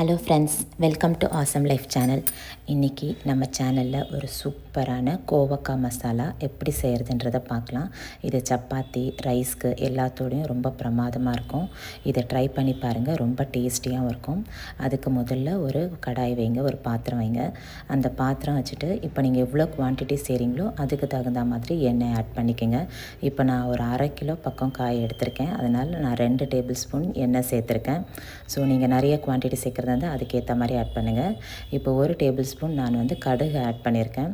Hello friends welcome to awesome life channel இன்றைக்கி நம்ம சேனலில் ஒரு சூப்பரான கோவக்காய் மசாலா எப்படி செய்கிறதுன்றதை பார்க்கலாம். இது சப்பாத்தி ரைஸ்க்கு எல்லாத்தோடையும் ரொம்ப பிரமாதமாக இருக்கும். இதை ட்ரை பண்ணி பாருங்கள் ரொம்ப டேஸ்டியாகவும் இருக்கும். அதுக்கு முதல்ல ஒரு கடாய் வைங்க ஒரு பாத்திரம் வைங்க. அந்த பாத்திரம் வச்சுட்டு இப்போ நீங்கள் எவ்வளோ குவான்டிட்டி செய்கிறீங்களோ அதுக்கு தகுந்த மாதிரி எண்ணெய் ஆட் பண்ணிக்கோங்க. இப்போ நான் ஒரு அரை கிலோ பக்கம் காய் எடுத்திருக்கேன். அதனால் நான் ரெண்டு டேபிள் ஸ்பூன் எண்ணெய் சேர்த்துருக்கேன். ஸோ நீங்கள் நிறைய குவான்டிட்டி சேர்க்குறது இருந்தால் அதுக்கேற்ற மாதிரி ஆட் பண்ணுங்கள் இப்போ ஒரு டேபிள் ஸ்பூன் நான் வந்து கடுகு ஆட் பண்ணியிருக்கேன்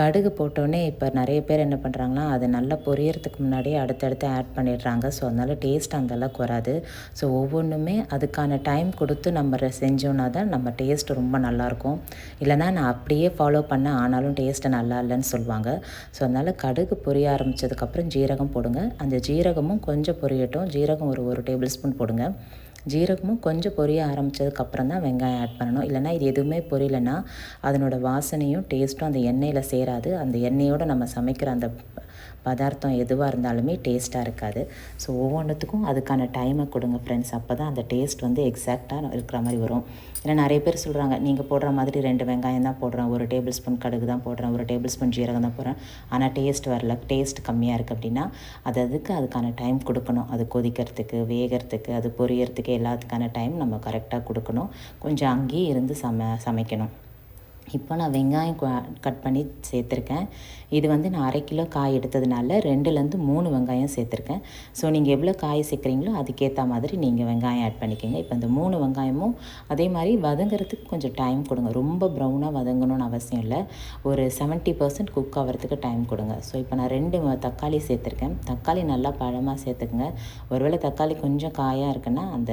கடுகு போட்டோன்னே இப்போ நிறைய பேர் என்ன பண்ணுறாங்கன்னா அது நல்லா பொரியறதுக்கு முன்னாடியே அடுத்தடுத்து ஆட் பண்ணிடுறாங்க. ஸோ அதனால் டேஸ்ட் அந்தளவுக்கு வராது ஸோ ஒவ்வொன்றுமே அதுக்கான டைம் கொடுத்து நம்ம செஞ்சோன்னா தான் நம்ம டேஸ்ட் ரொம்ப நல்லாயிருக்கும் இல்லைனா நான் அப்படியே ஃபாலோ பண்ண ஆனாலும் டேஸ்ட்டு நல்லா இல்லைன்னு சொல்லுவாங்க. ஸோ அதனால் கடுகு பொரிய ஆரம்பித்ததுக்கப்புறம் ஜீரகம் போடுங்க. அந்த ஜீரகமும் கொஞ்சம் பொரியட்டும். ஜீரகம் ஒரு ஒரு டேபிள் ஸ்பூன் போடுங்க. ஜீரகமும் கொஞ்சம் பொரிய ஆரம்பித்ததுக்கப்புறம் தான் வெங்காயம் ஆட் பண்ணணும். இல்லைனா இது எதுவுமே பொரியலனா அதனோட வாசனையும் டேஸ்ட்டும் அந்த எண்ணெயில் சேராது. அந்த எண்ணெயோடு நம்ம சமைக்கிற அந்த பதார்த்தம் எதுவாக இருந்தாலுமே டேஸ்ட்டாக இருக்காது. ஸோ ஒவ்வொன்றுத்துக்கும் அதுக்கான டைமை கொடுங்க ஃப்ரெண்ட்ஸ் அப்போ தான் அந்த டேஸ்ட் வந்து எக்ஸாக்டாக இருக்கிற மாதிரி வரும். ஏன்னா நிறைய பேர் சொல்கிறாங்க நீங்கள் போடுற மாதிரி ரெண்டு வெங்காயம் தான் போடுறேன். ஒரு டேபிள் ஸ்பூன் கடுகு தான் போடுறேன். ஒரு டேபிள் ஸ்பூன் ஜீரகம் தான் போடுறேன். ஆனால் டேஸ்ட் வரல. டேஸ்ட் கம்மியாக இருக்குது அப்படின்னா அது அதுக்கு அதுக்கான டைம் கொடுக்கணும். அது கொதிக்கிறதுக்கு வேகிறதுக்கு அது பொரியறதுக்கு எல்லாத்துக்கான டைம் நம்ம கரெக்டாக கொடுக்கணும். கொஞ்சம் அங்கேயே இருந்து சம சமைக்கணும். இப்போ நான் வெங்காயம் கட் பண்ணி சேர்த்துருக்கேன். இது வந்து நான் அரை கிலோ காய் எடுத்ததுனால ரெண்டுலேருந்து மூணு வெங்காயம் சேர்த்துருக்கேன். ஸோ நீங்கள் எவ்வளோ காய் சேர்க்குறீங்களோ அதுக்கேற்ற மாதிரி நீங்கள் வெங்காயம் ஆட் பண்ணிக்கோங்க. இப்போ இந்த மூணு வெங்காயமும் அதே மாதிரி வதங்குறதுக்கு கொஞ்சம் டைம் கொடுங்க. ரொம்ப ப்ரௌனாக வதங்கணும்னு அவசியம் இல்லை. ஒரு செவன்ட்டி பர்சன்ட் குக் ஆகிறதுக்கு டைம் கொடுங்க. ஸோ இப்போ நான் ரெண்டு தக்காளி சேர்த்துருக்கேன். தக்காளி நல்லா பழமாக சேர்த்துக்குங்க. ஒருவேளை தக்காளி கொஞ்சம் காயாக இருக்குன்னா அந்த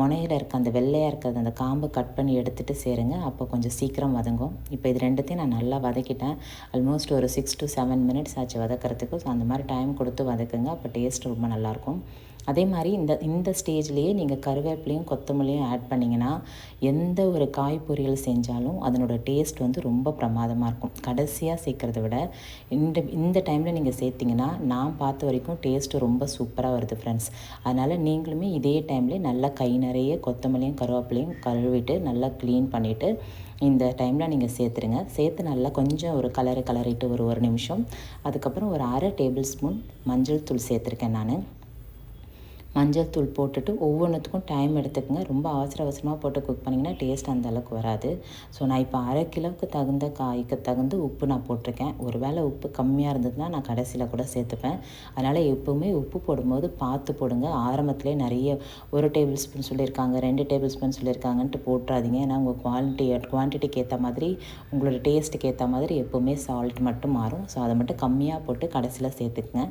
முனையில் இருக்க அந்த வெள்ளையாக இருக்கிறது அந்த காம்பு கட் பண்ணி எடுத்துகிட்டு சேருங்க. அப்போ கொஞ்சம் சீக்கிரம் வதங்கும். ஆகும் இப்போ இது ரெண்டுத்தையும் நான் நல்லா வதக்கிட்டேன். ஆல்மோஸ்ட் ஒரு சிக்ஸ் டு செவன் மினிட்ஸ் ஆச்சு வதக்கிறதுக்கு. ஸோ அந்த மாதிரி டைம் கொடுத்து வதக்குங்க. அப்போ டேஸ்ட் ரொம்ப நல்லாயிருக்கும். அதே மாதிரி இந்த இந்த ஸ்டேஜ்லேயே நீங்கள் கருவேப்பிலையும் கொத்தமல்லியும் ஆட் பண்ணிங்கன்னா எந்த ஒரு காய் பொரியல் செஞ்சாலும் அதனோட டேஸ்ட் வந்து ரொம்ப பிரமாதமாக இருக்கும். கடைசியாக சேர்க்குறத விட இந்த இந்த டைமில் நீங்கள் சேர்த்திங்கன்னா நான் பார்த்த வரைக்கும் டேஸ்ட்டு ரொம்ப சூப்பராக வருது ஃப்ரெண்ட்ஸ் அதனால் நீங்களுமே இதே டைம்லேயே நல்லா கை நிறைய கொத்தமல்லியும் கருவேப்பிலையும் கழுவிட்டு நல்லா க்ளீன் பண்ணிவிட்டு இந்த டைமில் நீங்கள் சேர்த்துருங்க. சேர்த்து நல்லா கொஞ்சம் ஒரு கலரை கலரிட்டு ஒரு ஒரு நிமிஷம். அதுக்கப்புறம் ஒரு அரை டேபிள் ஸ்பூன் மஞ்சள் தூள் சேர்த்துருக்கேன் நான். மஞ்சள் தூள் போட்டுட்டு ஒவ்வொன்றுத்துக்கும் டைம் எடுத்துக்கோங்க. ரொம்ப அவசர அவசரமாக போட்டு குக் பண்ணிங்கன்னா டேஸ்ட் அந்த அளவுக்கு வராது. ஸோ நான் இப்போ அரை கிலோவுக்கு தகுந்த காய்க்கு தகுந்த உப்பு நான் போட்டிருக்கேன். ஒரு வேளை உப்பு கம்மியாக இருந்ததுன்னா நான் கடைசியில் கூட சேர்த்துப்பேன். அதனால் எப்போவுமே உப்பு போடும்போது பார்த்து போடுங்க. ஆரம்பத்துலேயே நிறைய ஒரு டேபிள் ஸ்பூன் சொல்லியிருக்காங்க ரெண்டு டேபிள் ஸ்பூன் சொல்லியிருக்காங்கன்ட்டு போட்டுறாதீங்க. ஏன்னா உங்கள் குவாலிட்டி குவான்டிட்டிக்கு ஏற்ற மாதிரி உங்களோட டேஸ்ட்டுக்கு ஏற்ற மாதிரி எப்போவுமே சால்ட் மட்டும் மாறும். ஸோ அதை மட்டும் கம்மியாக போட்டு கடைசியில் சேர்த்துக்குங்க.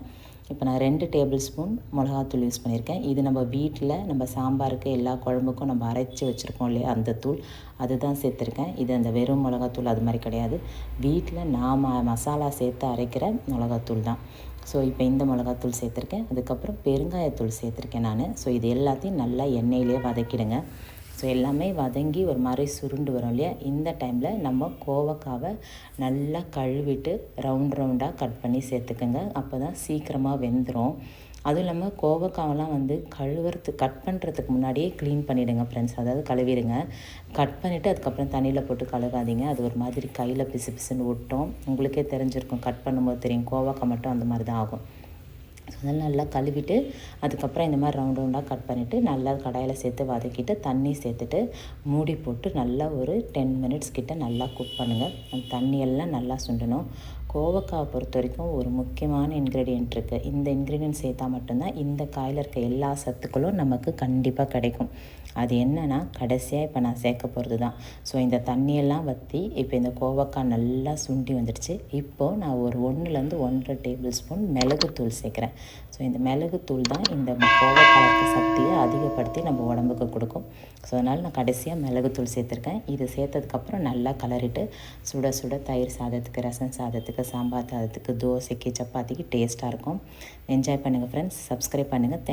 இப்போ நான் ரெண்டு டேபிள் ஸ்பூன் மிளகாத்தூள் யூஸ் பண்ணியிருக்கேன். இது நம்ம வீட்டில் நம்ம சாம்பாருக்கு எல்லா குழம்புக்கும் நம்ம அரைச்சி வச்சுருக்கோம் இல்லையா அந்த தூள். அதுதான் சேர்த்துருக்கேன். இது அந்த வெறும் மிளகாத்தூள் அது மாதிரி கிடையாது. வீட்டில் நாம் மசாலா சேர்த்து அரைக்கிற மிளகாத்தூள் தான். ஸோ இப்போ இந்த மிளகாத்தூள் சேர்த்துருக்கேன். அதுக்கப்புறம் பெருங்காயத்தூள் சேர்த்துருக்கேன் நான். ஸோ இது எல்லாத்தையும் நல்லா எண்ணெயிலே வதக்கிடுங்க. ஸோ எல்லாமே வதங்கி ஒரு மாதிரி சுருண்டு வரும் இல்லையா? இந்த டைமில் நம்ம கோவக்காவை நல்லா கழுவிட்டு ரவுண்ட் ரவுண்டாக கட் பண்ணி சேர்த்துக்கோங்க. அப்போ தான் சீக்கிரமாக வெந்துடும் அதுவும் இல்லாமல் கோவக்காவெல்லாம் வந்து கழுவுறது கட் பண்ணுறதுக்கு முன்னாடியே க்ளீன் பண்ணிவிடுங்க ஃப்ரெண்ட்ஸ் அதாவது கழுவிடுங்க. கட் பண்ணிவிட்டு அதுக்கப்புறம் தண்ணியில் போட்டு கழுவாதீங்க. அது ஒரு மாதிரி கையில் பிசு பிசுன்னு விட்டோம் உங்களுக்கே தெரிஞ்சிருக்கும். கட் பண்ணும்போது தெரியும். கோவக்காய் மட்டும் அந்த மாதிரி தான் ஆகும். அதனால் நல்லா கழுவிட்டு அதுக்கப்புறம் இந்த மாதிரி ரவுண்ட் ரவுண்டாக கட் பண்ணிவிட்டு நல்லா கடாயில் சேர்த்து வதக்கிட்டு தண்ணி சேர்த்துட்டு மூடி போட்டு நல்லா ஒரு டென் மினிட்ஸ் கிட்ட நல்லா குக் பண்ணுங்கள் அந்த தண்ணியெல்லாம் நல்லா சுண்டணும். கோவக்காவை பொறுத்த வரைக்கும் ஒரு முக்கியமான இன்க்ரீடியன்ட் இருக்குது இந்த இன்க்ரீடியன்ட் சேர்த்தா மட்டும்தான் இந்த காயில் இருக்க எல்லா சத்துக்களும் நமக்கு கண்டிப்பாக கிடைக்கும். அது என்னென்னா கடைசியாக இப்போ நான் சேர்க்க போகிறது தான் ஸோ இந்த தண்ணியெல்லாம் வற்றி இப்போ இந்த கோவக்காய் நல்லா சுண்டி வந்துடுச்சு. இப்போது நான் ஒரு ஒன்றுலேருந்து ஒன்றரை டேபிள் ஸ்பூன் மிளகுத்தூள் சேர்க்குறேன். ஸோ இந்த மிளகுத்தூள் தான் இந்த கோவக்காய்க்கு சக்தியை அதிகப்படுத்தி நம்ம உடம்புக்கு கொடுக்கும். ஸோ அதனால் நான் கடைசியாக மிளகுத்தூள் சேர்த்துருக்கேன். இது சேர்த்ததுக்கப்புறம் நல்லா கலரிட்டு சுட சுட தயிர் சாதத்துக்கு ரசம் சாதத்துக்கு சாம்பார் சாதத்துக்கு தோசைக்கு சப்பாத்திக்கு டேஸ்ட்டாக இருக்கும். என்ஜாய் பண்ணுங்கள் ஃப்ரெண்ட்ஸ் சப்ஸ்கிரைப் பண்ணுங்கள்